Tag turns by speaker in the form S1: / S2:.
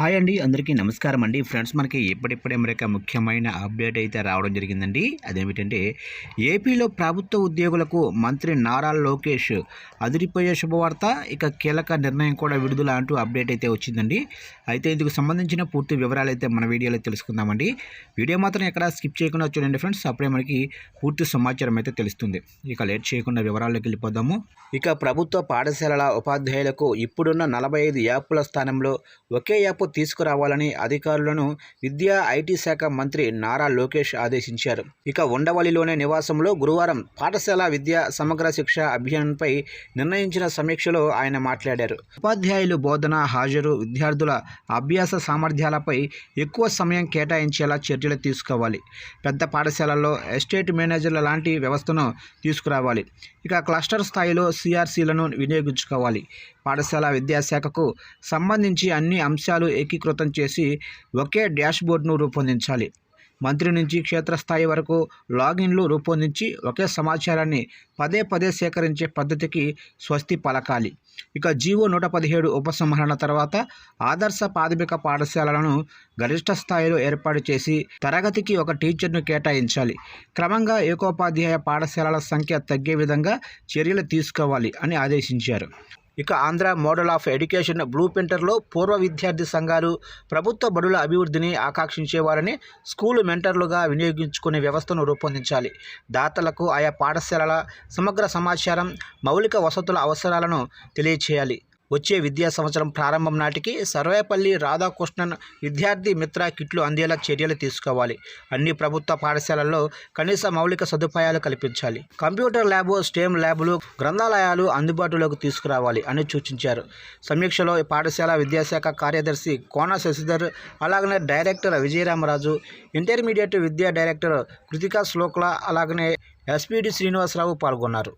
S1: Hi అండి అందరికీ నమస్కారం అండి. ఫ్రెండ్స్ మనకి ఇప్పటిప్పుడే మరొక ముఖ్యమైన అప్డేట్ అయితే రావడం జరిగిందండి. అదేమిటంటే ఏపీలో ప్రభుత్వ ఉద్యోగులకు మంత్రి నారా లోకేష్ అదిరిపోయే శుభవార్త ఇక కీలక నిర్ణయం కూడా విడుదల అంటూ అప్డేట్ అయితే వచ్చిందండి. అయితే ఇందుకు సంబంధించిన పూర్తి వివరాలు అయితే మన వీడియోలో తెలుసుకుందామండి. వీడియో మాత్రం ఎక్కడ స్కిప్ చేయకుండా చూడండి ఫ్రెండ్స్ అప్పుడే మనకి పూర్తి సమాచారం అయితే తెలుస్తుంది. ఇక లేట్ చేయకుండా వివరాల్లోకి వెళ్ళిపోదాము. ఇక ప్రభుత్వ పాఠశాలల ఉపాధ్యాయులకు ఇప్పుడున్న నలభై ఐదు యాప్ల స్థానంలో ఒకే యాప్ తీసుకురావాలని అధికారులను విద్యా ఐటీ శాఖ మంత్రి నారా లోకేష్ ఆదేశించారు. ఇక ఉండవల్లిలోనే నివాసంలో గురువారం పాఠశాల విద్యా సమగ్ర శిక్ష అభియాన్పై నిర్ణయించిన సమీక్షలో ఆయన మాట్లాడారు. ఉపాధ్యాయులు బోధన హాజరు విద్యార్థుల అభ్యాస సామర్థ్యాలపై ఎక్కువ సమయం కేటాయించేలా చర్యలు తీసుకోవాలి. పెద్ద పాఠశాలల్లో ఎస్టేట్ మేనేజర్ల లాంటి వ్యవస్థను తీసుకురావాలి. ఇక క్లస్టర్ స్థాయిలో సిఆర్సీలను వినియోగించుకోవాలి. పాఠశాల విద్యాశాఖకు సంబంధించి అన్ని అంశాలు ఏకీకృతం చేసి ఒకే డాష్బోర్డ్ను రూపొందించాలి. మంత్రి నుంచి క్షేత్రస్థాయి వరకు లాగిన్లు రూపొందించి ఒకే సమాచారాన్ని పదే పదే సేకరించే పద్ధతికి స్వస్తి పలకాలి. ఇక జీవో నూట పదిహేడు ఉపసంహరణ తర్వాత ఆదర్శ ప్రాథమిక పాఠశాలలను గరిష్ట స్థాయిలో ఏర్పాటు చేసి తరగతికి ఒక టీచర్ను కేటాయించాలి. క్రమంగా ఏకోపాధ్యాయ పాఠశాలల సంఖ్య తగ్గే విధంగా చర్యలు తీసుకోవాలి అని ఆదేశించారు. ఇక Andhra model of education blue ప్రింటర్లో పూర్వ విద్యార్థి సంఘాలు ప్రభుత్వ బడుల అభివృద్ధిని ఆకాంక్షించేవారని స్కూలు మెంటర్లుగా వినియోగించుకునే వ్యవస్థను రూపొందించాలి. దాతలకు ఆయా పాఠశాలల సమగ్ర సమాచారం మౌలిక వసతుల అవసరాలను తెలియచేయాలి. వచ్చే విద్యా సంవత్సరం ప్రారంభం నాటికి సర్వేపల్లి రాధాకృష్ణన్ విద్యార్థి మిత్ర కిట్లు అందేలా చర్యలు తీసుకోవాలి. అన్ని ప్రభుత్వ పాఠశాలల్లో కనీస మౌలిక సదుపాయాలు కల్పించాలి. కంప్యూటర్ ల్యాబు స్టేమ్ ల్యాబులు గ్రంథాలయాలు అందుబాటులోకి తీసుకురావాలి అని సూచించారు. సమీక్షలో పాఠశాల విద్యాశాఖ కార్యదర్శి కోన శశిధర్ అలాగనే డైరెక్టర్ విజయరామరాజు ఇంటర్మీడియట్ విద్యా డైరెక్టర్ కృతికా శ్లోక్ల అలాగనే ఎస్పీడి శ్రీనివాసరావు పాల్గొన్నారు.